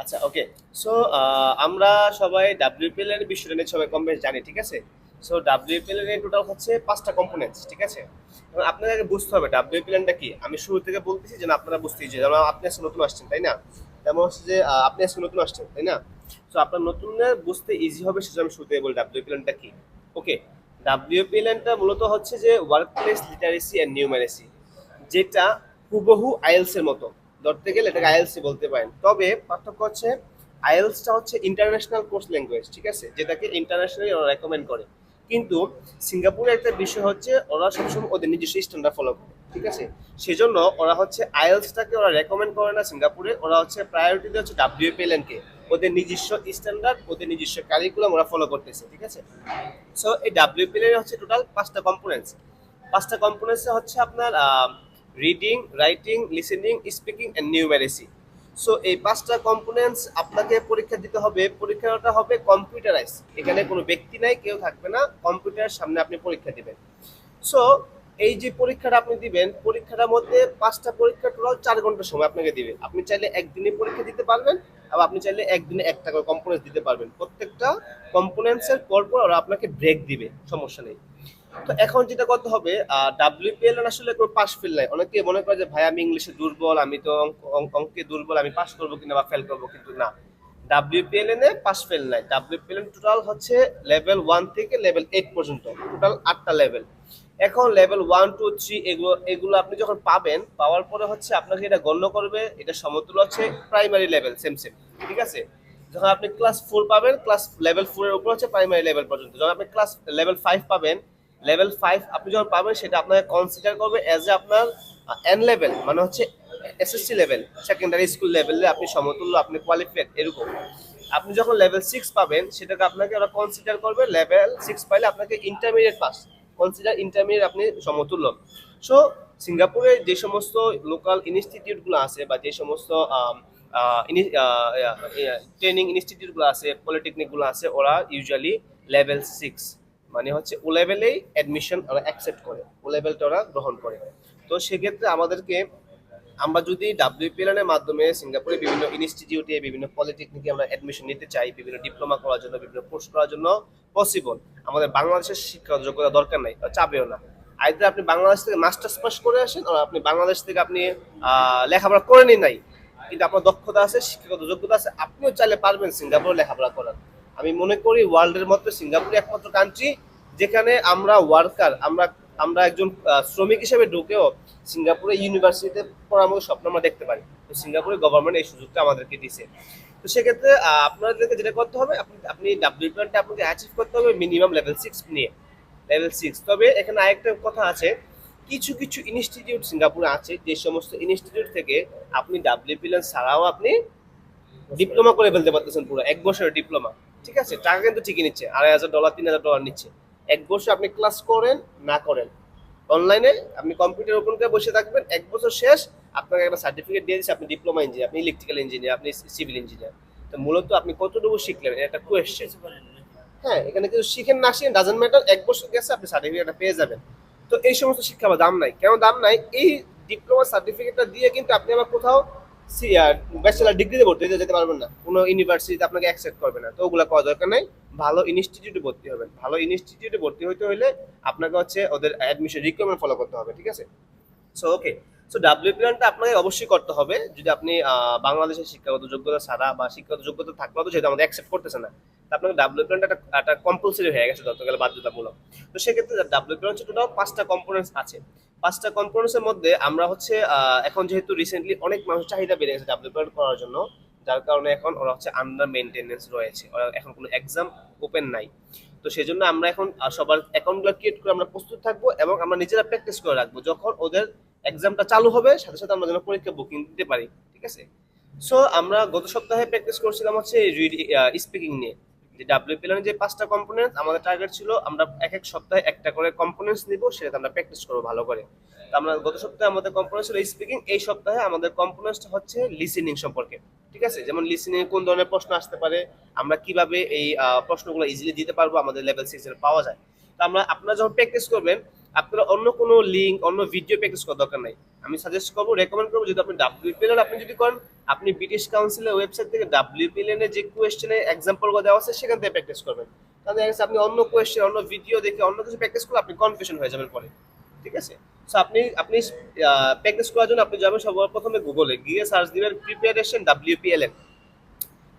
আচ্ছা okay so আমরা সবাই ডাব্লিউপিএল এর বিষয়টা নিয়ে সবাই কম বেশ জানি, ঠিক আছে? সো ডাব্লিউপিএল এর টোটাল হচ্ছে পাঁচটা কম্পোনেন্টস ঠিক আছে? এবং আপনাদেরকে বুঝতে হবে ডাব্লিউপিএল টা কি? আমি শুরু থেকে বলতেছি যেন আপনারা বুঝতে যে, যেমন আপনি আজকে নতুন আসছেন, তাই না? তেমন হচ্ছে যে আপনি আজকে নতুন আসছেন, তাই না? সো আপনার নতুনদের বুঝতে ইজি হবে, সেজন্য আমি শুরু থেকে বলি ডাব্লিউপিএল টা কি? ওকে ডাব্লিউপিএল টা মূলত হচ্ছে যে work place literacy and numeracy যেটা হুবহু আইএলস এর মতো। ধরতে গেলে এটাকে আইএলসি বলতে পারেন। তবে পার্থক্য হচ্ছে আইএলসটা হচ্ছে ইন্টারন্যাশনাল কোর্স ল্যাঙ্গুয়েজ ঠিক আছে? যেটাকে ইন্টারন্যাশনালি ওরা রেকমেন্ড করে। কিন্তু সিঙ্গাপুরের একটা বিষয় হচ্ছে ওরা সবসময় ওদের নিজস্ব স্ট্যান্ডার্ড ফলো করে, ঠিক আছে? সেজন্য ওরা হচ্ছে আইএলসটাকে ওরা রেকমেন্ড করে না সিঙ্গাপুরে, ওরা হচ্ছে প্রায়োরিটি হচ্ছে ডাব্লিউপিএলএন কে ওদের নিজস্ব স্ট্যান্ডার্ড ওদের নিজস্ব কারিকুলাম ওরা ফলো করতেছে, ঠিক আছে? সো এই ডাব্লিউপিএলএন হচ্ছে টোটাল পাঁচটা কম্পোনেন্টস পাঁচটা কম্পোনেন্টস হচ্ছে আপনার reading writing listening speaking and numeracy so এই পাঁচটা কম্পোনেন্টস আপনাকে পরীক্ষা দিতে হবে। পরীক্ষাটা হবে কম্পিউটারাইজ এখানে কোনো ব্যক্তি নাই, কেউ থাকবে না। কম্পিউটারের সামনে আপনি পরীক্ষা দিবেন। সো এই যে পরীক্ষাটা আপনি দিবেন, পরীক্ষাটার মধ্যে পাঁচটা পরীক্ষা টোটাল চার ঘণ্টা সময় আপনাকে দিবে। আপনি চাইলে একদিনে পরীক্ষা দিতে পারবেন, আবার আপনি চাইলে একদিনে একটা করে কম্পোনেন্টস দিতে পারবেন। প্রত্যেকটা কম্পোনেন্টসের পর পর ওরা আপনাকে ব্রেক দিবে, সমস্যা নেই। তো এখন যেটা করতে হবে ডাব্লিউপিএল আসলে কোনো ফেল নাই। অনেকে মনে করে যে, ভাই, আমি ইংলিশে দুর্বল, আমি তো অঙ্ক- দুর্বল, আমি করব কিনা বা ফেল করব? কিন্তু না। ডাব্লিউপিএল এ পাস ফেল নাই। ডাব্লিউপিএল টোটাল হচ্ছে লেভেল ওয়ান থেকে লেভেল এইট পর্যন্ত। টোটাল আটটা লেভেল এখন লেভেল ওয়ান টু থ্রি এগুলো এগুলো আপনি যখন পাবেন, পাওয়ার পরে হচ্ছে আপনাকে এটা গণ্য করবে, এটা সমতুল্য হচ্ছে প্রাইমারি লেভেল সেম সেম ঠিক আছে? যখন আপনি ক্লাস ফোর পাবেন ক্লাস লেভেল ফোর এর উপর হচ্ছে প্রাইমারি লেভেল পর্যন্ত। যখন আপনি ক্লাস লেভেল ফাইভ পাবেন লেভেল ফাইভ আপনি যখন পাবেন, সেটা আপনাকে কনসিডার করবে অ্যাজ এ আপনার এন লেভেল মানে হচ্ছে এসএসসি লেভেল সেকেন্ডারি স্কুল লেভেলে আপনি সমতুল্য, আপনি কোয়ালিফাইড এরকম। আপনি যখন লেভেল সিক্স পাবেন, সেটাকে আপনাকে ওরা কনসিডার করবে লেভেল সিক্স পাইলে আপনাকে ইন্টারমিডিয়েট পাস কনসিডার ইন্টারমিডিয়েট আপনি সমতুল্য। সো সিঙ্গাপুরে যে সমস্ত লোকাল ইনস্টিটিউটগুলো আছে বা যে সমস্ত ট্রেনিং ইনস্টিটিউটগুলো আছে পলিটেকনিকগুলো আছে, ওরা ইউজুয়ালি লেভেল সিক্স মানে হচ্ছে ও লেভেলেই অ্যাডমিশন ওরা অ্যাকসেপ্ট করে ও লেভেলটা ওরা গ্রহণ করে। তো সেক্ষেত্রে আমাদেরকে আমরা যদি ডাব্লিউপিএল এর মাধ্যমে সিঙ্গাপুরে বিভিন্ন ইনস্টিটিউটে বিভিন্ন পলিটেকনিকে আমরা অ্যাডমিশন নিতে চাই, বিভিন্ন ডিপ্লোমা করার জন্য, বিভিন্ন কোর্স করার জন্য পসিবল আমাদের বাংলাদেশের শিক্ষা যোগ্যতা দরকার নাই, বা চাবেও না। আইদার আপনি বাংলাদেশ থেকে মাস্টার্স পাস করে আসেন আর আপনি বাংলাদেশ থেকে আপনি লেখাপড়া করেনই নাই। কিন্তু আপনার দক্ষতা আছে, শিক্ষাগত যোগ্যতা আছে, আপনিও চাইলে পারবেন সিঙ্গাপুরে লেখাপড়া করার। আমি মনে করি ওয়ার্ল্ডের মতো সিঙ্গাপুর একমাত্র কান্ট্রি যেখানে আমরা ওয়ার্কার আমরা আমরা একজন শ্রমিক হিসেবে ঢুকেও সিঙ্গাপুরে ইউনিভার্সিটিতে পড়ার মতো স্বপ্ন আমরা দেখতে পারি। তো সিঙ্গাপুরে গভর্নমেন্ট এই সুযোগটা আমাদেরকে দিছে তো সেক্ষেত্রে আপনাদেরকে যেটা করতে হবে, আপনি আপনি ডাব্লিউপিএনটা আপনাকে অ্যাচিভ করতে হবে মিনিমাম লেভেল সিক্স নিয়ে। লেভেল সিক্স তবে এখানে আরেকটা কথা আছে, কিছু কিছু ইনস্টিটিউট সিঙ্গাপুরে আছে, যে সমস্ত ইনস্টিটিউট থেকে আপনি ডাব্লিউপিএল ছাড়াও আপনি ডিপ্লোমা করে ফেলতে পারতেছেন পুরো, এক বছরের ডিপ্লোমা ঠিক আছে? টাকা কিন্তু ঠিকই নিচ্ছে। আড়াই হাজার ডলার তিন হাজার ডলার নিচ্ছে। এক বছর আপনি ক্লাস করেন না করেন। অনলাইনে আপনি কম্পিউটার ওপেন করে বসে থাকবেন এক বছর শেষ আপনাকে একটা সার্টিফিকেট দিয়ে দিচ্ছে আপনি ডিপ্লোমা ইঞ্জিনিয়ার আপনি ইলেকট্রিক্যাল ইঞ্জিনিয়ার আপনি সিভিল ইঞ্জিনিয়ার তো মূলত আপনি কতটুকু শিখলেন? এটা একটা কোয়েশ্চেন হ্যাঁ এখানে কিন্তু শিখেন না শিখেন ডাজেন্ট ম্যাটার এক বছর গেছে আপনি সার্টিফিকেটটা পেয়ে যাবেন। তো এই সমস্ত শিক্ষা আবার দাম নাই। কেন দাম নাই? এই ডিপ্লোমা সার্টিফিকেটটা দিয়ে কিন্তু আপনি আবার কোথাও ব্যাচেলার ডিগ্রিতে ভর্তি হতে যেতে পারবেন না। কোনো ইউনিভার্সিটিতে আপনাকে অ্যাকসেপ্ট করবে না। তো ওগুলো করা দরকার নাই। ভালো ইনস্টিটিউটে ভর্তি হবেন। ভালো ইনস্টিটিউটে ভর্তি হতে হলে আপনাকে হচ্ছে ওদের অ্যাডমিশন রিকোয়ারমেন্ট ফলো করতে হবে, ঠিক আছে? সো ওকে সো ডাব্লিউ প্ল্যানটা আপনাকে অবশ্যই করতে হবে। যদি আপনি বাংলাদেশের শিক্ষাগত যোগ্যতা ছাড়া বা শিক্ষাগত যোগ্যতা থাকলেও তো সেটা আমাদের অ্যাকসেপ্ট করতেছে না। আপনাকে ডাব্লিউ প্ল্যানটা একটা কম্পালসারি হয়ে গেছে ধরতে গেলে বাধ্যতামূলক। তো সেক্ষেত্রে ডাব্লিউ প্ল্যান হচ্ছে টোটাল পাঁচটা কম্পোনেন্টস আছে। পাঁচটা কম্পোনেন্টসের মধ্যে আমরা হচ্ছে এখন যেহেতু রিসেন্টলি অনেক মানুষ চাহিদা বেড়ে গেছে ডাব্লিউ প্ল্যান করার জন্য, যার কারণে এখন ওরা হচ্ছে আন্ডার মেনটেনেন্স রয়েছে। ওরা এখন কোনো এক্সাম ওপেন নাই। তো সেই জন্য আমরা এখন সবার অ্যাকাউন্টগুলো ক্রিয়েট করে আমরা প্রস্তুত থাকব এবং আমরা নিজেরা প্র্যাকটিস করে রাখব। যখন ওদের এক্সামটা চালু হবে, সাথে সাথে আমরা যেন পরীক্ষা বুকিং দিতে পারি। ঠিক আছে? সো আমরা গত সপ্তাহে প্র্যাকটিস করছিলাম হচ্ছে স্পিকিং নিয়ে। যে ডাব্লিউপিএল যে পাঁচটা কম্পোনেন্ট আমাদের টার্গেট ছিল আমরা এক এক সপ্তাহে একটা করে কম্পোনেন্টস নিব, সেটাতে আমরা প্র্যাকটিস করব ভালো করে। তো আমরা গত সপ্তাহে আমাদের কম্পোনেন্ট ছিল স্পিকিং এই সপ্তাহে আমাদের কম্পোনেন্টস হচ্ছে লিসেনিং সম্পর্কে, ঠিক আছে? যেমন লিসেনিং কোন ধরনের প্রশ্ন আসতে পারে, আমরা কীভাবে এই প্রশ্নগুলো ইজিলি দিতে পারব, আমাদের লেভেল সিক্স পাওয়া যায়। তো আমরা, আপনারা যখন প্র্যাকটিস করবেন, আপনারা অন্য কোনো লিঙ্ক অন্য ভিডিও প্র্যাকটিস করার দরকার নাই। আমি সাজেস্ট করব রেকমেন্ড করব যদি আপনি ডাব্লিউপিএল আপনি যদি করেন, আপনি ব্রিটিশ কাউন্সিলের ওয়েবসাইট থেকে ডাব্লিউপিএল এর যে কোয়েশ্চেনে এক্সাম্পল দেওয়া আছে, সেখান থেকে প্র্যাকটিস করবেন। দেখা আপনি অন্য কোয়েশ্চেন অন্য ভিডিও দেখে অন্য কিছু প্র্যাকটিস করলে আপনি কনফিউশন হয়ে যাবেন পরে। ঠিক আছে? সো আপনি আপনি প্র্যাকটিস করার জন্য আপনি যাবেন সবার প্রথমে গুগলে গিয়ে সার্চ দিবেন প্রিপারেশন ডাব্লিউপিএলএন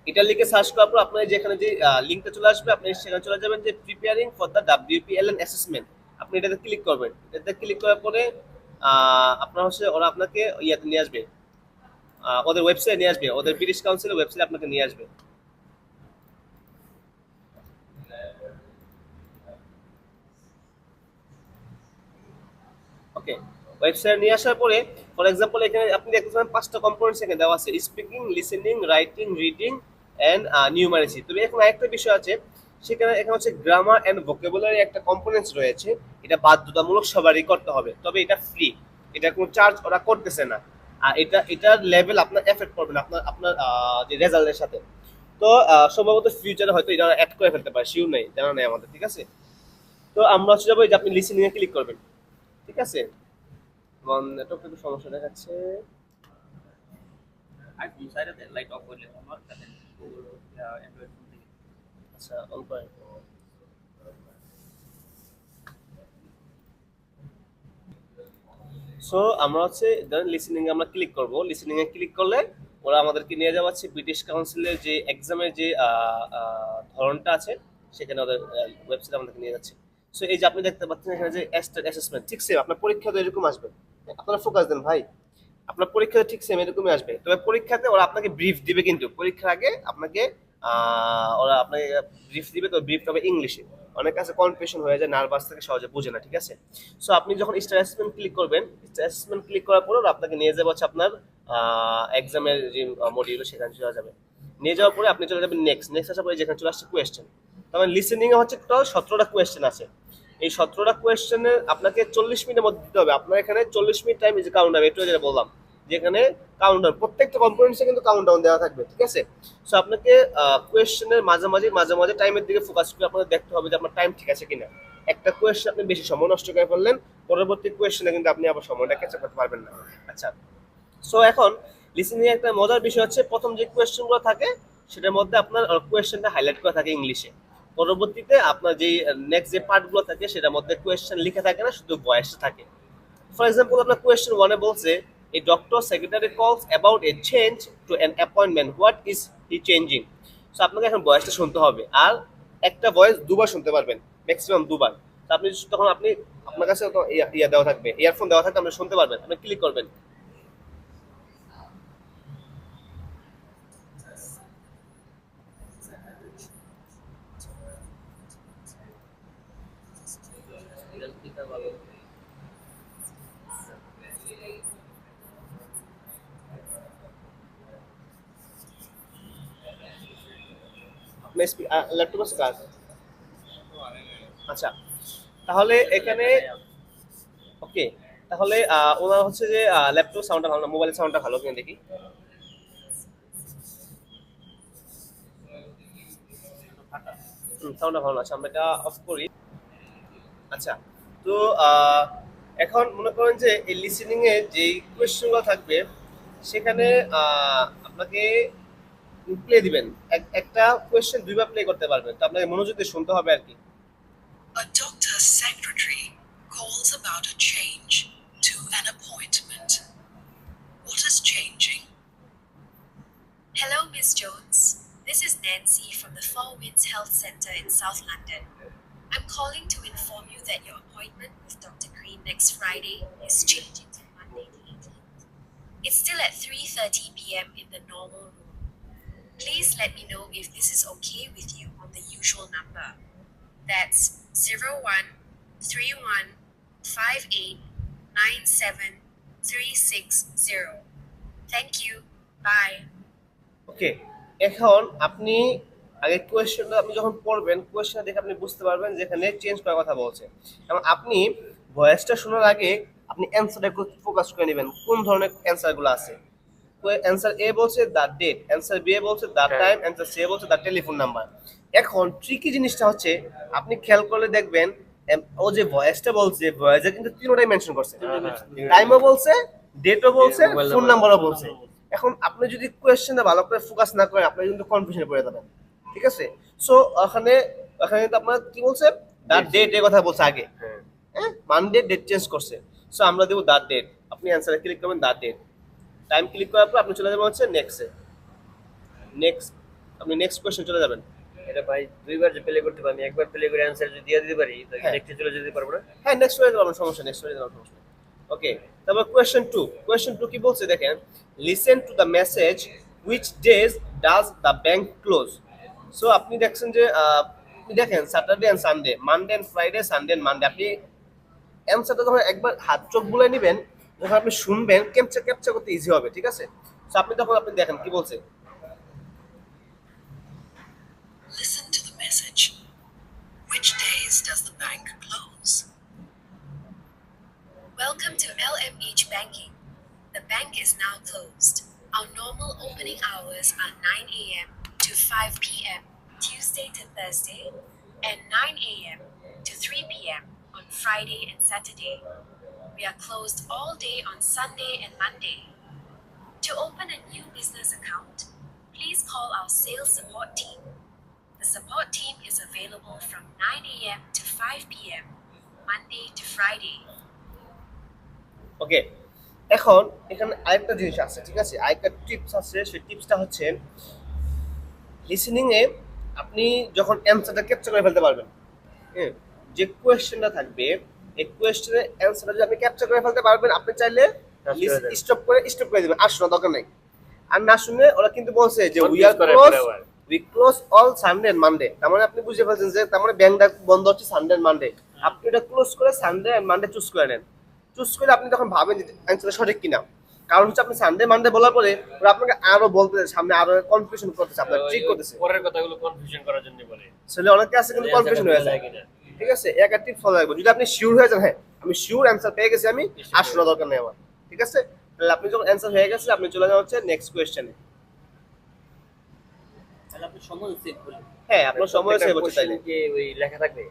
এটা লিখে সার্চ করার পর আপনার যেখানে যে লিঙ্কটা চলে আসবে, আপনি সেখানে চলে যাবেন যে preparing for the WPLN assessment আপনি এটাতে ক্লিক করবেন। এটাতে ক্লিক করার পরে আপনার হচ্ছে ওরা আপনাকে ইয়াতে নিয়ে আসবে। ওদের ওয়েবসাইটে নিয়ে আসবে। ওদের ব্রিটিশ কাউন্সিলের ওয়েবসাইটে আপনাকে নিয়ে আসবে। ওকে ওয়েবসাইট নিয়ে আসার পরে ফর এক্সাম্পল এখানে আপনি দেখতে পাবেন পাঁচটা কম্পোনেন্টস এখানে দেওয়া আছে। Speaking listening writing reading and numeracy তবে এখন আরেকটা বিষয় আছে। সেখানে এখানে হচ্ছে গ্রামার অ্যান্ড ভোকেবুলারি একটা কম্পোনেন্টস রয়েছে। এটা বাধ্যতামূলক সবারই করতে হবে, তবে এটা ফ্রি এটা কোনো চার্জ ওরা করতেছে না। আর এটা, এটার লেভেল আপনার এফেক্ট করবে না, আপনার আপনার যে রেজাল্টের সাথে। তো সম্ভবত ফিউচারে হয়তো এটা অ্যাড করে ফেলতে পারে শিওর নেই, জানা নেই আমাদের, ঠিক আছে? তো আমরা হচ্ছে যাব যে আপনি লিসেনিং এ ক্লিক করবেন, ঠিক আছে? নেটওয়ার্ক একটু সমস্যা দেখাচ্ছে। আইফোন সাইডে লাইট অফ করলে আমার আচ্ছা অন করেন সো আমরা হচ্ছে, ধরেন লিসেনিং আমরা ক্লিক করব। লিসেনিং এ ক্লিক করলে ওরা আমাদেরকে নিয়ে যাওয়া হচ্ছে ব্রিটিশ কাউন্সিলের যে এক্সামের যে ধরনটা আছে, সেখানে ওদের ওয়েবসাইট আমাদেরকে নিয়ে যাচ্ছে। সো এই যে আপনি দেখতে পাচ্ছেন এখানে যে অ্যাসেসমেন্ট ঠিক সেম আপনার পরীক্ষা তো এরকম আসবে। আপনারা ফোকাস দেন ভাই। আপনার পরীক্ষা ঠিক সেম এরকমই আসবে। তবে পরীক্ষাতে ওরা আপনাকে ব্রিফ দিবে কিন্তু। পরীক্ষার আগে আপনাকে ওরা আপনাকে ব্রিফ দিবে তো ব্রিফ হবে ইংলিশে। অনেক কাছে কনফিউশন হয়ে যায় নার্ভাস থেকে, সহজে বুঝে না, ঠিক আছে? সো আপনি যখন স্টার অ্যাসেসমেন্ট ক্লিক করবেন স্টার অ্যাসেসমেন্ট ক্লিক করার পর আপনাকে নিয়ে যাবে হচ্ছে আপনার এক্সামের যে মডিউল সেখানে চলে যাবে। নিয়ে যাওয়ার পরে আপনি চলে যাবেন নেক্সট নেক্সট আসার পরে যেখানে চলে আসছে কোয়েশ্চেন তবে লিসেনিং এ হচ্ছে টোটাল সতেরোটা কোয়েশ্চেন আছে। এই সতেরোটা কোয়েশ্চেনের আপনাকে চল্লিশ মিনিটের মধ্যে দিতে হবে। আপনার এখানে চল্লিশ মিনিট টাইম যে কাউন্ট ডাউন একটু যেটা বললাম। যেখানে কাউন্ট ডাউন প্রত্যেকটা কম্পোনেন্টসে কিন্তু কাউন্ট ডাউন দেওয়া থাকবে, ঠিক আছে? সো আপনাকে কোয়েশ্চেনের মাঝামাঝি মাঝে মাঝে টাইমের দিকে ফোকাস করে আপনাকে দেখতে হবে যে আপনার টাইম ঠিক আছে কিনা। একটা কোয়েশ্চেন আপনি বেশি সময় নষ্ট করে ফেললেন, পরবর্তী কোয়েশ্চেনে কিন্তু আপনি আবার সময়টা ক্যাচ করতে পারবেন না। আচ্ছা সো এখন লিসেনিং একটা মজার বিষয় হচ্ছে, প্রথম যে কোয়েশ্চেনগুলো থাকে, সেটার মধ্যে আপনার কোয়েশ্চেনটা হাইলাইট করা থাকে ইংলিশে। পরবর্তীতে আপনার যে নেক্সট যে পার্টগুলো থাকে, সেটার মধ্যে কোয়েশ্চেন লিখে থাকে না, শুধু ভয়েসটা থাকে। ফর এক্সাম্পল আপনার কোয়েশ্চেন ওয়ানে বলছে a doctor secretary calls about a change to an appointment. What is he changing? So আপনাকে এখন ভয়েসটা শুনতে হবে। আর একটা ভয়েস দুবার শুনতে পারবেন ম্যাক্সিমাম দুবার। তো আপনি তখন আপনি, আপনার কাছে ইয়া দেওয়া থাকবে ইয়ারফোন দেওয়া থাকবে আপনি শুনতে পারবেন, আপনি ক্লিক করবেন। আপনার ল্যাপটপ আছে কার আচ্ছা তাহলে এখানে ওকে তাহলে ওনার হচ্ছে যে ল্যাপটপ সাউন্ডটা ভালো না মোবাইলের সাউন্ডটা ভালো কিনা দেখি। সাউন্ডটা ভালো না আচ্ছা আমরা এটা অফ করি। আচ্ছা তো এখন মনে করেন যে এই লিসেনিং এ যে কোয়েশ্চেনগুলো থাকবে, সেখানে আপনাকে প্লে দিবেন এক- একটা কোয়েশ্চেন দুইবার প্লে করতে পারবেন তো আপনাকে মনোযোগ দিয়ে শুনতে হবে আর কি A doctor's secretary calls about a change to an appointment. What is changing? Hello, Miss Jones. This is Nancy from the Four Winds Health Centre in South London. I'm calling to inform you that your appointment with Dr. Green next Friday is changing to Monday the 18th. It's still at 3:30 p.m. in the normal room. Please let me know if this is okay with you on the usual number. That's 013158973660. Thank you. Bye. ওকে এখন আপনি আগে কোয়েশ্চেনটা আপনি যখন পড়বেন কোয়েশ্চেনটা দেখে আপনি বুঝতে পারবেন যে এখানে চেঞ্জ করার কথা বলছে এবং আপনি ভয়েসটা শোনার আগে আপনি অ্যান্সারটা ফোকাস করে নেবেন, কোন ধরনের অ্যান্সারগুলো আছে অ্যান্সার এ বলছে দ্য ডেট অ্যান্সার বি বলছে দ্য টাইম অ্যান্সার সি বলছে দ্য টেলিফোন নাম্বার এখন ট্রিকি জিনিসটা হচ্ছে আপনি খেয়াল করলে দেখবেন ও যে ভয়েসটা বলছে ভয়েসে কিন্তু তিনটাই মেনশন করছে। হ্যাঁ, হ্যাঁ। টাইমও বলছে ডেটও বলছে ফোন নাম্বারও বলছে। এখন আপনি যদি কোয়েশ্চেনে ভালো করে ফোকাস না করেন আপনি কিন্তু কনফিউশনে পড়ে যাবেন। ঠিক আছে? সো ওখানে ওখানে কিন্তু আপনার কি বলছে? দ্যাট ডেট এর কথা বলছে আগে। হ্যাঁ। হ্যাঁ মানডে ডেট চেঞ্জ করছে। সো আমরা দেবো দ্যাট ডেট আপনি অ্যান্সারে ক্লিক করবেন দ্যাট ডেট টাইম ক্লিক করার পর আপনি চলে যাবেন হচ্ছে নেক্সটে নেক্সট আপনি নেক্সট কোয়েশ্চেন চলে যাবেন। এটা ভাই দুইবার যে প্লে করতে পারি আমি একবার প্লে করে অ্যান্সার যদি দিয়ে দিতে পারি তো হ্যাঁ। নেক্সটে চলে যেতে পারব না? হ্যাঁ নেক্সট করে দেবেন সমস্যা নেক্সট করে দেবেন সমস্যা ওকে তারপর কোয়েশ্চেন টু কোয়েশ্চেন টু কি বলছে দেখেন? Listen to the message which days does the bank close so আপনি দেখছেন যে আপনি দেখেন Saturday and Sunday Monday and Friday Sunday and Monday আপনি অ্যান্সারটা যখন একবার হাত চোখ বুলাই নেবেন যখন আপনি শুনবেন ক্যাপচার ক্যাপচার করতে ইজি হবে ঠিক আছে সো আপনি তখন আপনি দেখেন কি বলছে Listen to the message. Which days does the bank close? Welcome to LMH Banking. The bank is now closed. Our normal opening hours are 9 a.m. to 5 p.m. Tuesday to Thursday, and 9 a.m. to 3 p.m. on Friday and Saturday. We are closed all day on Sunday and Monday. To open a new business account, please call our sales support team. The support team is available from 9 a.m. to 5 p.m. Monday to Friday. ওকে এখন এখানে আরেকটা জিনিস আছে ঠিক আছে আরেকটা tips আছে সেই টিপসটা হচ্ছে লিসেনিং এ আপনি যখন অ্যান্সারটা ক্যাপচার করে ফেলতে পারবেন হ্যাঁ যে কোয়েশ্চেনটা থাকবে এই কোয়েশ্চেনের অ্যান্সারটা যদি আপনি ক্যাপচার করে ফেলতে পারবেন আপনি চাইলে। স্টপ করে স্টপ করে দিবেন। দরকার নাই। আর না শুনে ওরা কিন্তু বলছে যে we are close we close all Sunday and Monday তার মানে আপনি বুঝে ফেলছেন যে তার মানে ব্যাংকটা বন্ধ হচ্ছে সানডে এন্ড মানডে আপনি এটা ক্লোজ করে সানডে এন্ড মানডে চুজ করে নেন। চুজ করে আপনি তখন ভাবেন যে অ্যান্সারটা সঠিক কিনা। কারণ হচ্ছে আপনি সানডে মানডে বলার পরে ওরা আপনাকে আরও বলতে সামনে আরও কনফিউশন করতেছে আপনার ঠিক করতেছে। পরের কথাগুলো কনফিউশন করার জন্য বলে। আসলে অনেকে আছে কিন্তু কনফিউশন হয়ে যায় কিনা। ঠিক আছে? এক টিপ ফলো রাখব যদি আপনি শিওর হয়ে যান হ্যাঁ আমি শিওর অ্যান্সার পেয়ে গেছি আমি শোনা দরকার নেই আমার। ঠিক আছে? তাহলে আপনি যখন অ্যান্সার হয়ে গেছে আপনি চলে যাওয়া হচ্ছে নেক্সট কোয়েশ্চেনে হ্যাঁ আপনার সময় সেভ হচ্ছে তাইলে। ওই লেখা থাকবে?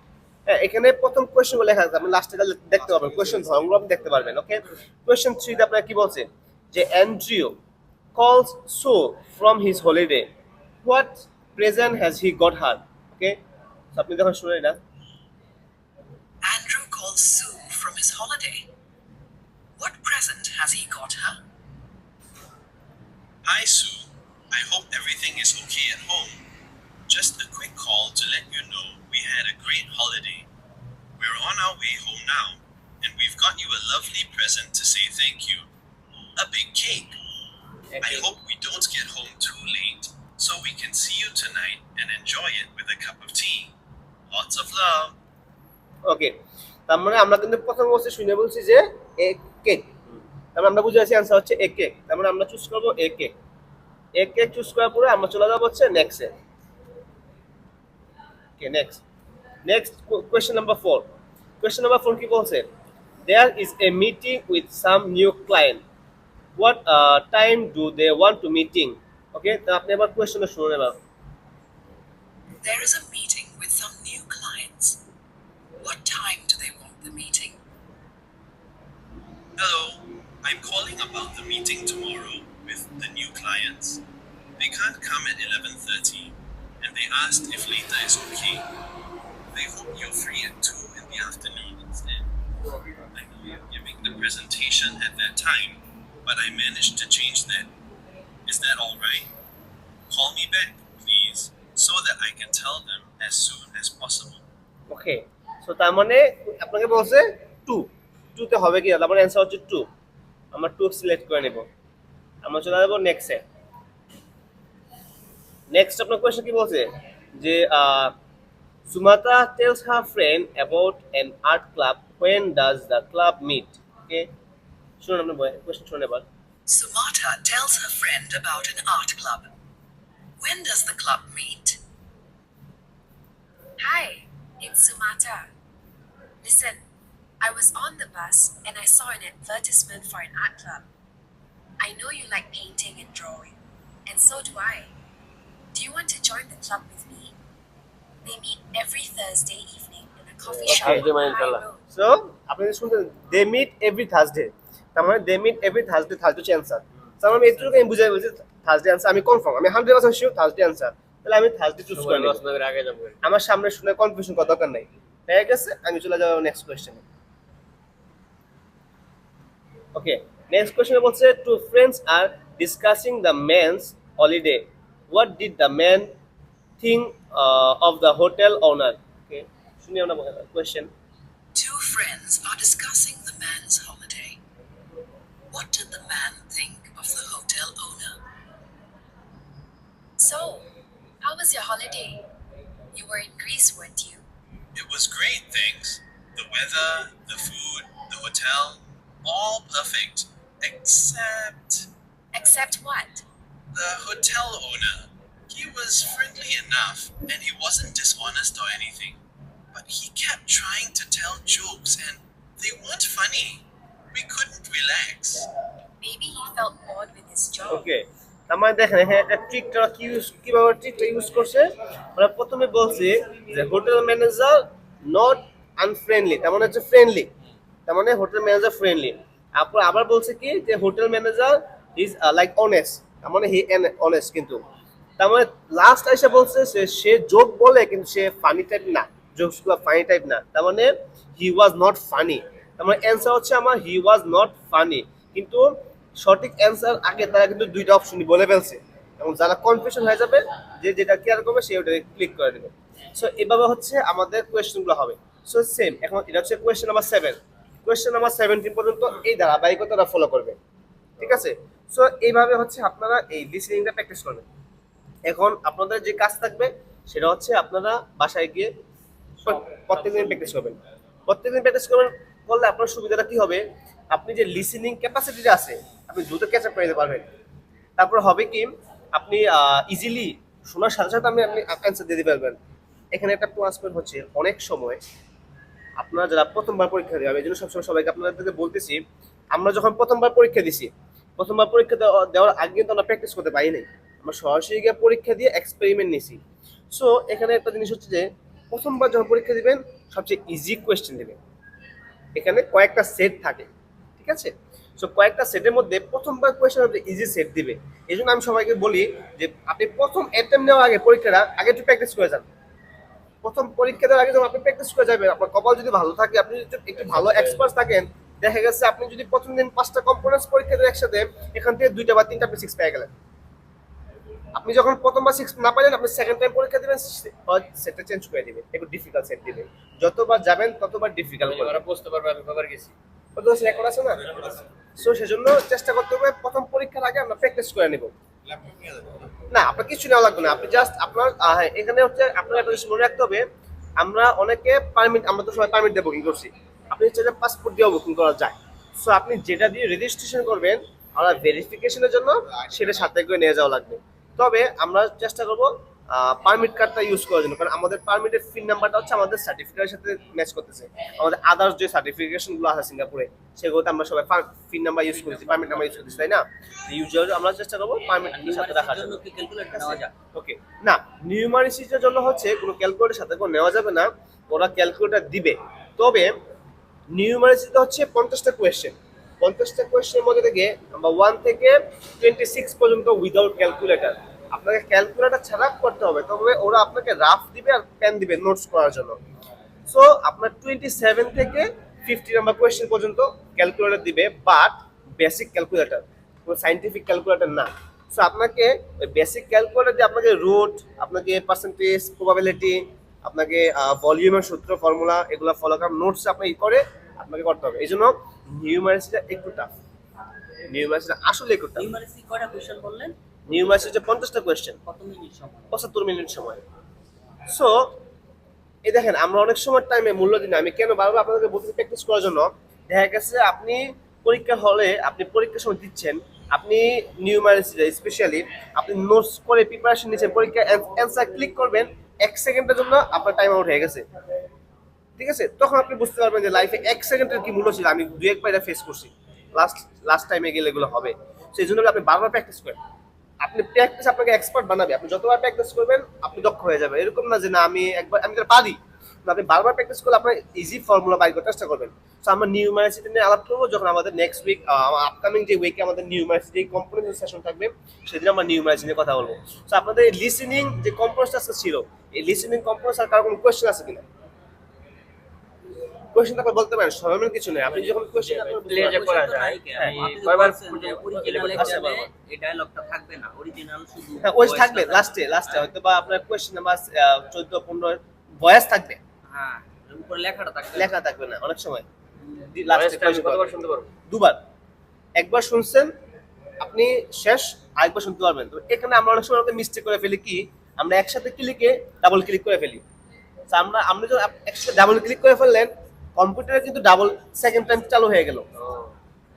হ্যাঁ এখানে প্রথম কোয়েশ্চেন লেখা আছে। আপনি লাস্টে দেখতে পাবেন। কোয়েশ্চেন ধরনগুলো আপনি দেখতে পারবেন ওকে কোয়েশ্চেন থ্রিতে আপনার কি বলছে? যে Andrew calls so from his holiday what present has he got her okay আপনি যখন শুনে না Andrew calls Sue from his holiday. What present has he got her? Hi, Sue. I hope everything is okay at home. Just a quick call to let you know we had a great holiday. We're on our way home now, and we've got you a lovely present to say thank you. A big cake. Okay. I hope we don't get home too late, so we can see you tonight and enjoy it with a cup of tea. Lots of love. ওকে তার মানে আমরা কিন্তু প্রথম বলছি শুনে বলছি যে a cake তার মানে আমরা বুঝে আছি হচ্ছে এ কেক তার মানে আমরা চুজ করব a cake a cake choose করার পরে আমরা চলে যাব হচ্ছে নেক্সটে okay next next question number four question number four কি বলছে? There is a meeting with some new client what time do they want to meeting okay তা আপনি এবার কোয়েশ্চেনটা শুনুন এবার There is a meeting with some new clients. What time meeting tomorrow with the new clients. They can't come at 11:30 and they asked if later is okay. They hope you're free at 2 in the afternoon instead. I know you're giving the presentation at that time, but I managed to change that. Is that all right? Call me back, please, so that I can tell them as soon as possible. Okay so তার মানে আপনাকে বলছে two টুতে হবে কি আমার answer হচ্ছে two আমরা টু সিলেক্ট করে নেব। আমরা চলে যাব নেক্সটে নেক্সট আপনার কোয়েশ্চেন কি বলছে? যে Sumata tells her friend about an art club when does the club meet okay শুনুন আপনার কোয়েশ্চেন শুনুন এবার। Sumata tells her friend about an art club. When does the club meet? Hi, it's Sumata. Listen, I was on the bus and I saw an advertisement for an art club. I know you like painting and drawing, and so do I. Do you want to join the club with me? They meet every Thursday evening in a coffee Okay. shop Thursday, on man, High inshallah. Road. So আপনি যদি শুনতেন they meet every Thursday তার মানে they meet every Thursday Thursday হচ্ছে answer তার মানে এটুকু আমি বুঝাই বলছি থার্সডে অ্যান্সার আমি কনফার্ম আমি hundred percent sure Thursday answer তাহলে আমি থার্সডে চুজ করে আমার সামনে শুনে কনফিউশন করার দরকার নাই হয়ে গেছে আমি চলে যাব নেক্সট কোয়েশ্চেনে ওকে নেক্সট কোয়েশ্চেনে বলছে two friends are discussing the men's holiday what did the man think of the hotel owner okay শুনি আমরা question Two friends are discussing the man's holiday. What did the man think of the hotel owner? So, how was your holiday? You were in Greece, weren't you? It was great, thanks. The weather, the food, the hotel, all perfect. Except Except what? the hotel owner. He was friendly enough and he wasn't dishonest or anything. But he kept trying to tell jokes and they weren't funny. We couldn't relax. Maybe he felt bored with his job. ওকে তার মানে দেখেন হ্যাঁ একটা ট্রিকটা কি use কিভাবে ট্রিকটা use করছে ওরা প্রথমে বলছে যে হোটেল ম্যানেজার নট আনফ্রেন্ডলি তার মানে হচ্ছে ফ্রেন্ডলি তার মানে হোটেল ম্যানেজার ফ্রেন্ডলি তারপর আবার বলছে কি যে hotel manager is like honest তার মানে হি অনেস্ট কিন্তু। তার মানে লাস্ট এসে বলছে সে সে জোক বলে কিন্তু সে ফানি টাইপ না। জোকসগুলো ফানি টাইপ না। তার মানে হি ওয়াজ নট ফানি তার মানে অ্যান্সার হচ্ছে আমার হি ওয়াজ নট ফানি কিন্তু সঠিক অ্যান্সার আগে তারা কিন্তু দুইটা অপশনই বলে ফেলছে। এবং যারা কনফিউশন হয়ে যাবে, যে যেটা কেয়ার করবে সে ওটা ক্লিক করে দেবে। সো এভাবে হচ্ছে আমাদের কোয়েশ্চেনগুলো হবে। সো সেম এখন এটা হচ্ছে question number seven question number seventeen পর্যন্ত এই ধারাবাহিকতাটা ফলো করবে। ঠিক আছে? সো এইভাবে হচ্ছে আপনারা এই লিসনিংটা প্র্যাকটিস করবেন। এখন আপনাদের যে কাজ থাকবে, সেটা হচ্ছে আপনারা বাসায় গিয়ে প্র- প্রত্যেকদিন প্র্যাকটিস করবেন। প্রত্যেকদিন প্র্যাকটিস করবেন করলে আপনার সুবিধাটা কি হবে? আপনি যে লিসেনিং ক্যাপাসিটিটা আছে, আপনি দ্রুত ক্যাচ আপ করে নিতে পারবেন। তারপর হবে কি? আপনি ইজিলি শোনার সাথে সাথে আপনি আপনি অ্যান্সার দিয়ে দিতে পারবেন। এখানে একটা প্লাস পয়েন্ট হচ্ছে অনেক সময় আপনারা যারা প্রথমবার পরীক্ষা দেওয়া এই জন্য সবসময় সবাইকে আপনাদেরকে বলতেছি, আমরা যখন প্রথমবার পরীক্ষা দিছি, প্রথমবার পরীক্ষা দেওয়া- দেওয়ার আগে কিন্তু আমরা প্র্যাকটিস করতে পারি নাই। আমরা সরাসরি গিয়ে পরীক্ষা দিয়ে এক্সপেরিমেন্ট নিছি। সো এখানে একটা জিনিস হচ্ছে যে, প্রথমবার যখন পরীক্ষা দিবেন, সবচেয়ে ইজি কোয়েশ্চেন দিবেন। এখানে কয়েকটা সেট থাকে, ঠিক আছে? সো কয়েকটা সেটের মধ্যে প্রথমবার কোয়েশ্চেন আপনি ইজি সেট দিবে এই জন্য আমি সবাইকে বলি যে, আপনি প্রথম অ্যাটেম্প নেওয়ার আগে পরীক্ষাটা, আগে একটু প্র্যাকটিস করে যান। প্রথম পরীক্ষা দেওয়ার আগে যখন আপনি প্র্যাকটিস করে যাবেন আপনার কপাল যদি ভালো থাকে আপনি যদি একটু ভালো এক্সপার্ট থাকেন দেখা গেছে আপনি যদি প্রথম দিন পাঁচটা কম্পোনেন্টস পরীক্ষা দেন একসাথে এখান থেকে দুইটা বা তিনটা আপনি সিক্স পেয়ে গেলেন। আপনি যখন প্রথমবার সিক্স না পাইলেন আপনি সেকেন্ড টাইম পরীক্ষা দিবেন সেটটা চেঞ্জ করে দিবেন। একটু ডিফিকাল্ট সেট দিবেন। যতবার যাবেন ততবার ডিফিকাল্ট করবেন। ওরা বুঝতে পারবে আমি কবার গেছি। রেকর্ড আছে না? সো সেজন্য চেষ্টা করতে হবে প্রথম পরীক্ষার আগে আমরা প্র্যাকটিস করে নেব। না আপনার কিছু নেওয়া লাগবে না। আপনি জাস্ট আপনার হ্যাঁ, এখানে হচ্ছে আপনার একটা জিনিস মনে রাখতে হবে আমরা অনেকে পারমিট আমরা তো সবাই পারমিট দিয়ে বুকিং করছি। আপনি চাইলে পাসপোর্ট দিয়েও বুকিং করা যায়। সো আপনি যেটা দিয়ে রেজিস্ট্রেশন করবেন আমরা ভেরিফিকেশনের জন্য সেটা সাথে করে নিয়ে যাওয়া লাগবে। তবে আমরা চেষ্টা করব পারমিট কার্ডটা ইউজ করার জন্য। কারণ আমাদের পারমিটের ফিন নাম্বারটা হচ্ছে আমাদের সার্টিফিকেটের সাথে ম্যাচ করতেছে। আমাদের আদার্স যে সার্টিফিকেশনগুলো আছে সিঙ্গাপুরে সেগুলোতে আমরা সবাই ফিন নাম্বার ইউজ করতেছি পারমিট নাম্বার ইউজ করতেছি তাই না? ইউজুয়ালি আমরা চেষ্টা করব পারমিট সাথে রাখার জন্য। ওকে না নিউমারিসিসের জন্য হচ্ছে কোনো ক্যালকুলেটর সাথে কোনো নেওয়া যাবে না ওরা ক্যালকুলেটর দিবে। তবে নিউমারিসিতে হচ্ছে পঞ্চাশটা কোয়েশ্চেন পঞ্চাশটা কোয়েশ্চেনের মধ্যে থেকে নাম্বার ওয়ান থেকে টোয়েন্টি সিক্স পর্যন্ত উইদাউট ক্যালকুলেটর আপনাকে ক্যালকুলেটর ছাড়া করতে হবে। তবে ওরা আপনাকে রাফ দিবে আর পেন দিবে নোটস করার জন্য। সো আপনার টোয়েন্টি সেভেন থেকে ফিফটি নাম্বার কোয়েশ্চেন পর্যন্ত ক্যালকুলেটার দিবে বাট বেসিক ক্যালকুলেটর কোনো সাইন্টিফিক ক্যালকুলেটার না। সো আপনাকে বেসিক ক্যালকুলেটর দিয়ে আপনাকে রুট আপনাকে পার্সেন্টেজ প্রবাবিলিটি আপনাকে ভলিউমের সূত্র ফর্মুলা এগুলো ফলো করার নোটস আপনি ই করে আপনাকে করতে হবে। এই জন্য নিউমারেসিটা একটু টাফ নিউমারেসিটা আসলে একটু টাফ নিউমারেসি কয়টা কোশ্চেন বললেন? নিউমারেসি হচ্ছে পঞ্চাশটা কোয়েশ্চেন পঁচাত্তর মিনিট সময়। সো এই দেখেন আমরা অনেক সময় টাইমে মূল্য দিই না। আমি কেন বারবার আপনাদেরকে বলতেছি প্র্যাকটিস করার জন্য? দেখা গেছে আপনি পরীক্ষা হলে আপনি পরীক্ষার সময় দিচ্ছেন। আপনি নিউমারেসিটা স্পেশালি আপনি নোটস করে প্রিপারেশন নিচ্ছেন পরীক্ষা অ্যান্সার ক্লিক করবেন এক সেকেন্ডের জন্য আপনার টাইম আউট হয়ে গেছে। ঠিক আছে? তখন আপনি বুঝতে পারবেন যে লাইফে এক সেকেন্ডের কি মূল্য ছিল? আমি দু একবার এটা ফেস করছি। লাস্ট লাস্ট টাইমে গেলে এগুলো হবে। সেই জন্য আপনি বারবার প্র্যাকটিস করেন। আপনি প্র্যাকটিস আপনাকে এক্সপার্ট বানাবে। আপনি যতবার প্র্যাকটিস করবেন, আপনি দক্ষ হয়ে যাবেন। এরকম না যে না, আমি একবার, আমি পারি আপনি বারবার প্র্যাকটিস করলে আপনার ইজি ফর্মুলা বাইর করার চেষ্টা করবেন। তো আমরা নিউমারিসিটি নিয়ে আলাপ করব, যখন আমাদের নেক্সট উইক আপকামিং যে উইকে আমাদের নিউ নিউমারিসিটি কম্পোনেন্ট সেশন থাকবে, সেদিন আমরা নিউমারিসিটি নিয়ে কথা বলব। তো আপনাদের লিসেনিং যে কম্পোনেন্ট আজকে ছিল, এই লিসেনিং কম্পোনেন্ট আর কারও কোনো কোয়েশ্চেন আছে কিনা? কোয়েশ্চেন আপনি বলতে পারেন কিছু নেই। আপনি যখন কোয়েশ্চেন করা যায়। হ্যাঁ, আমি কয়বার। এই ডায়লগটা থাকবে না। অরিজিনাল শুধু হ্যাঁ ওই থাকবে লাস্টে লাস্টে হয়তো বা আপনার কোয়েশ্চেন নাম্বার চোদ্দ পনেরো ভয়েস থাকবে। হ্যাঁ উপরে লেখাটা থাকবে। লেখা থাকবে না অনেক সময়। লাস্টে কতবার শুনতে পারব? দুবার। একবার শুনছেন আপনি শেষ আরেকবার শুনতে পারবেন। তো এখানে আমরা অনেক সময় মিস্টেক করে ফেলি কি? আমরা একসাথে ক্লিকে ডাবল ক্লিক করে ফেলি। আমরা আপনি যখন একসাথে ডাবল ক্লিক করে ফেললেন কম্পিউটারে কিন্তু ডাবল সেকেন্ড টাইম চালু হয়ে গেল।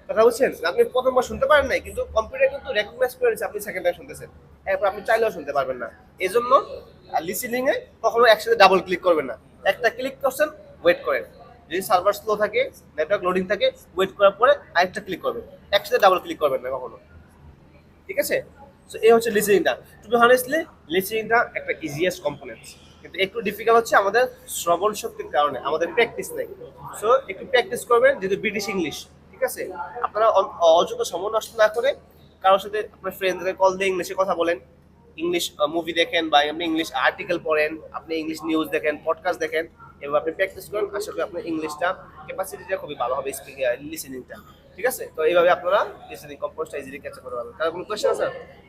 কথা বলছেন আপনি প্রথমবার শুনতে পারেন নাই কিন্তু কম্পিউটার কিন্তু রেকগনাইজ করে আপনি সেকেন্ড টাইম শুনতেছেন। এরপর আপনি চাইলেও শুনতে পারবেন না। এই জন্য লিসেনিং এ কখনো একসাথে ডাবল ক্লিক করবেন না। একটা ক্লিক করছেন ওয়েট করেন। যদি সার্ভার স্লো থাকে নেটওয়ার্ক লোডিং থাকে ওয়েট করার পরে আরেকটা ক্লিক করবেন। একসাথে ডাবল ক্লিক করবেন না কখনো। ঠিক আছে? সো এই হচ্ছে লিসেনিংটা টু। বি হনেস্টলি লিসেনিংটা একটা ইজিয়েস্ট কম্পোনেন্ট কিন্তু একটু ডিফিকাল্ট হচ্ছে আমাদের শ্রবণ শক্তির কারণে, আমাদের প্র্যাকটিস নেই। সো একটু প্র্যাকটিস করবেন, যেহেতু ব্রিটিশ ইংলিশ ঠিক আছে? আপনারা অ- অযথা সময় নষ্ট না করে কারোর সাথে আপনার ফ্রেন্ডদের কল দিয়ে ইংলিশে কথা বলেন। ইংলিশ মুভি দেখেন বা আপনি ইংলিশ আর্টিকেল পড়েন, আপনি ইংলিশ নিউজ দেখেন পডকাস্ট দেখেন এবং আপনি প্র্যাকটিস করেন। আশা করি আপনার ইংলিশটা ক্যাপাসিটিটা খুবই ভালো হবে স্পিকিং লিসেনিংটা ঠিক আছে? তো এইভাবে আপনারা লিসেনিং কম্পোজটা ইজিলি ক্যাচ করতে পারবেন কারও কোনো কোয়েশ্চেন আছে?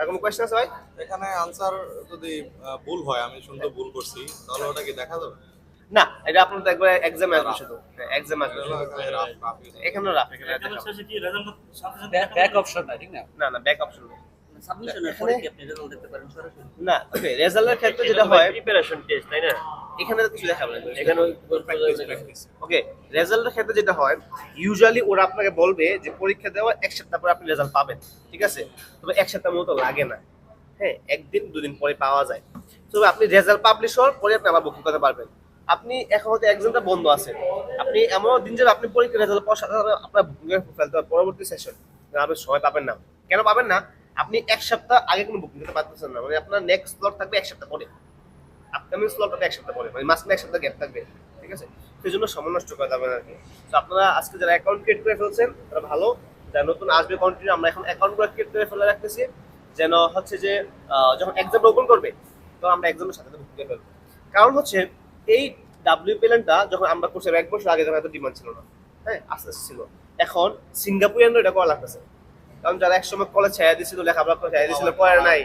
কোনো কোয়েশ্চেন আছে ভাই এখানে আনসার যদি ভুল হয় আমি শুনতে ভুল করছি তাহলে ওটা কি দেখা যাবে না এটা আপনার একবার এক্সামে আসবে শুধু এক্সাম আসবে এখানে রাফ- এখানে দেখাবো। ব্যাক অপশন না ঠিক না না না ব্যাক অপশন নেই সাবমিশনের পরে কি আপনি রেজাল্ট দেখতে পারেন সরাসরি? না ওকে রেজাল্টের ক্ষেত্রে যেটা হয় প্রিপারেশন টেস্ট তাই না? এখানে কিছু দেখাবে না। এখানে ওই Practice, practice। ওকে রেজাল্টের ক্ষেত্রে যেটা হয় ইউজুয়ালি ওরা আপনাকে বলবে যে পরীক্ষা দেওয়ার এক সপ্তাহ পরে আপনি রেজাল্ট পাবেন ঠিক আছে? তবে এক সপ্তাহ মতো লাগে না। হ্যাঁ একদিন দুদিন পরে পাওয়া যায়। তবে আপনি রেজাল্ট পাবলিশ হওয়ার পরে আপনি আবার বুকিং করতে পারবেন। আপনি এখন হয়তো এক্সামটা বন্ধ আছে আপনি এমন দিন যাবে আপনি পরীক্ষা রেজাল্ট পাওয়ার সাথে সাথে আপনার বুকিং ফেলতে হবে পরবর্তী সেশন আপনি সময় পাবেন না। কেন পাবেন না? আপনি এক সপ্তাহ আগে কোনো বুকিং করতে পারতেছেন না। মানে আপনার নেক্সট স্লট থাকবে এক সপ্তাহ পরে। আপকামিং স্লট হবে এক সপ্তাহ পরে। মানে মাঝখানে এক সপ্তাহ গ্যাপ থাকবে। ঠিক আছে? সেই জন্য সময় নষ্ট করা যাবে না আর কি। তো আপনারা আজকে যারা অ্যাকাউন্ট ক্রিয়েট করে ফেলছেন, তারা ভালো। যারা নতুন আসবে কন্টিনিউ আমরা এখন অ্যাকাউন্টগুলো ক্রিয়েট করে ফেলে রাখতেছি। যেন হচ্ছে যে যখন এক্সাম ওপেন করবে তখন আমরা এক্সামের সাথে বুকিং ফেলব। কারণ হচ্ছে, এই ডাব্লিউ প্লেনটা যখন আমরা করছি এক বছর আগে যখন এত ডিমান্ড ছিল না। হ্যাঁ আস্তে আস্তে ছিল। এখন সিঙ্গাপুরিয়ানরা এটা করা লাগতেছে। কারণ যারা একসময় কলেজ ছেড়ে দিয়েছিল লেখাপড়া করে ছেড়ে দিয়েছিল পড়ে নাই।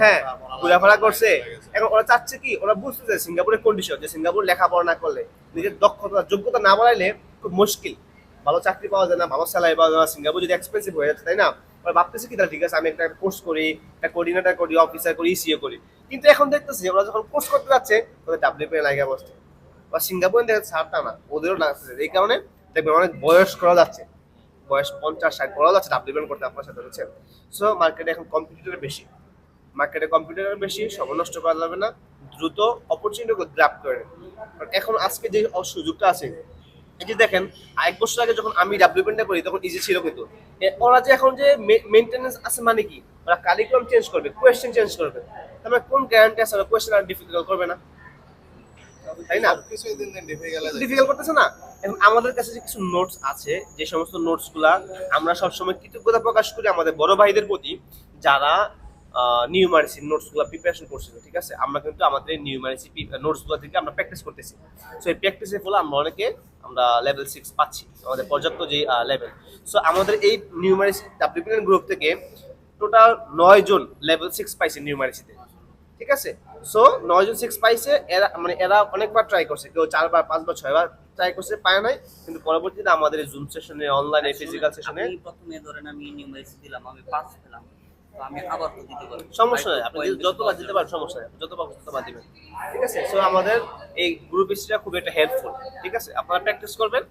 হ্যাঁ ঘোরাফেরা করছে। এখন ওরা চাচ্ছে কি ওরা বুঝতেছে সিঙ্গাপুরের কন্ডিশন যে সিঙ্গাপুর লেখাপড়া না করলে নিজের দক্ষতা যোগ্যতা না বাড়াইলে খুব মুশকিল। ভালো চাকরি পাওয়া যায় না ভালো স্যালারি পাওয়া যায় না সিঙ্গাপুর যদি এক্সপেন্সিভ হয়ে যাচ্ছে তাই না? ওরা ভাবতেছে কি তাহলে ঠিক আছে আমি একটা কোর্স করি একটা কোঅর্ডিনেটর করি অফিসার করি ইসিও করি। কিন্তু এখন দেখতেছি ওরা যখন কোর্স করতে যাচ্ছে ওদের ডাব্লিউপি লাগে বসছে বা সিঙ্গাপুরে দেখা যাচ্ছে না ওদেরও লাগছে এই কারণে দেখবেন অনেক বয়স করা যাচ্ছে। বয়স পঞ্চাশ, ষাট করা যাচ্ছে ডাব্লিউপি করতে আপনার সাথে হচ্ছে। সো মার্কেটে এখন কম্পিটিটর বেশি। মার্কেটে কম্পিউটার বেশি, সময় নষ্ট করা যাবে না। দ্রুত অপরচুনিটি গ্র্যাপ করে। কারণ এখন আজকে যে সুযোগটা আছে, এই যে দেখেন এক বছর আগে যখন আমি ডাব্লিউপেন্টটা করি, তখন ইজি ছিল কিন্তু। ওরা যে এখন যে মেনটেন্যান্স আছে মানে কি? ওরা কারিকুলাম চেঞ্জ করবে কোয়েশ্চেন চেঞ্জ করবে। তার মানে কোন গ্যারান্টি আছে? ওরা কোয়েশ্চেন আর ডিফিকাল্ট করবে না। তাই না? সবকিছুই দিন দিন ডিফিকাল্ট ডিফিকাল্ট করতেছে না? এখন আমাদের কাছে যে কিছু নোটস আছে যে সমস্ত নোটসগুলা আমরা সবসময় কৃতজ্ঞতা প্রকাশ করি আমাদের বড় ভাইদের প্রতি যারা নিউমারেসি নোটসগুলা প্রিপারেশন করছিল ঠিক আছে? আমরা কিন্তু আমাদের নিউমারেসি নোটসগুলা থেকে আমরা প্র্যাকটিস করতেছি। সো এই প্র্যাকটিসের ফলে আমরা অনেকে আমরা লেভেল সিক্স পাচ্ছি আমাদের পর্যাপ্ত যে লেভেল সো আমাদের এই নিউমারেসি ডাব্লিউপিএন গ্রুপ থেকে টোটাল নয় জন লেভেল সিক্স পাইছে নিউমারেসিতে ঠিক আছে? সো নয়জন সিক্স পাইছে এরা মানে এরা অনেকবার ট্রাই করছে। কেউ চারবার পাঁচবার ছয়বার ট্রাই করছে পায় নাই। কিন্তু পরবর্তীতে আমাদের জুম সেশনে অনলাইনে ফিজিক্যাল সেশনে প্রথমে ধরেন আমি নিউমারিক্স দিলাম আমি পাস পেলাম। আমি আবার দিতে পারব। সমস্যা নেই আপনি যতবার দিতে পারেন সমস্যা নেই যতবার ততবার দিবেন। ঠিক আছে? সো আমাদের এই গ্রুপ খুব একটা হেল্পফুল ঠিক আছে? আপনারা প্র্যাকটিস করবেন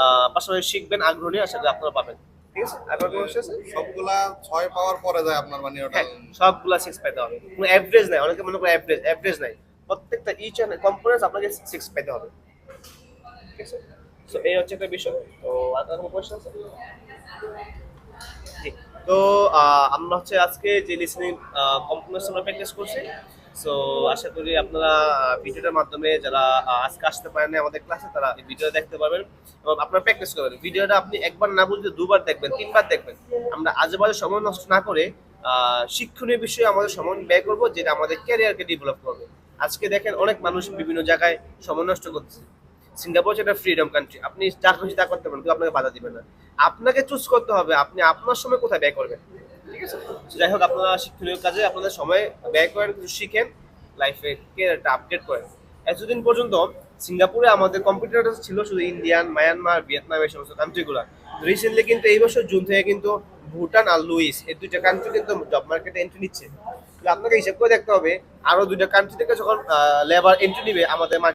আহ, পাশাপাশি শিখবেন আগ্রহ নিয়ে আশা করি আপনারা পাবেন। ঠিক আছে? আর কোনো সমস্যা আছে সবগুলা ছয় পাওয়ার পরে যায় আপনার মানে ওটা। হ্যাঁ সবগুলা সিক্স পাইতে হবে। কোনো অ্যাভারেজ নাই অনেকে মনে করে অ্যাভারেজ অ্যাভারেজ নাই। প্রত্যেকটা ইচ অ্যান্ড কম্পোনেন্টস আপনাকে সিক্স পাইতে হবে। ঠিক আছে? সো এই হচ্ছে একটা বিষয়। তো আর কোনো কোয়েশ্চেন আছে? তো আমরা হচ্ছে আজকে যে লিসনিং কম্পোনেন্টস আমরা প্র্যাকটিস করছি সো আশা করি আপনারা ভিডিওটার মাধ্যমে যারা আজকে আসতে পারেন আমাদের ক্লাসে তারা এই ভিডিও দেখতে পারবেন এবং আপনারা প্র্যাকটিস করবেন ভিডিওটা আপনি একবার না বুঝলে দুবার দেখবেন, তিনবার দেখবেন। আমরা আজেবাজে সময় নষ্ট না করে শিক্ষণীয় বিষয়ে আমাদের সময় ব্যয় করব, যেটা আমাদের ক্যারিয়ারকে ডেভেলপ করবে। আজকে দেখেন অনেক মানুষ বিভিন্ন জায়গায় সময় নষ্ট করছে সিঙ্গাপুর হচ্ছে একটা ফ্রিডম কান্ট্রি আপনি যা খুশি তা করতে পারেন কেউ আপনাকে বাধা দিবে না। আপনাকে চুজ করতে হবে, আপনি আপনার সময় কোথায় ব্যয় করবেন? ঠিক আছে যাই হোক, আপনারা শিক্ষণীয় কাজে আপনাদের সময় ব্যয় করেন, কিছু শিখেন লাইফে কেরিয়ারটা আপডেট করেন। এতদিন পর্যন্ত সিঙ্গাপুরে আমাদের কম্পিউটার ছিল, শুধু ইন্ডিয়ান মায়ানমার ভিয়েতনাম এই সমস্ত কান্ট্রিগুলো রিসেন্টলি কিন্তু এই বছর জুন থেকে কিন্তু ভুটান আর লুইস, এই দুইটা কান্ট্রি কিন্তু জব মার্কেটে এন্ট্রি নিচ্ছে। আপনাকে হিসাব করে দেখতে হবে, আরও দুইটা কান্ট্রি থেকে যখন লেবার এন্ট্রি নিবে, আমাদের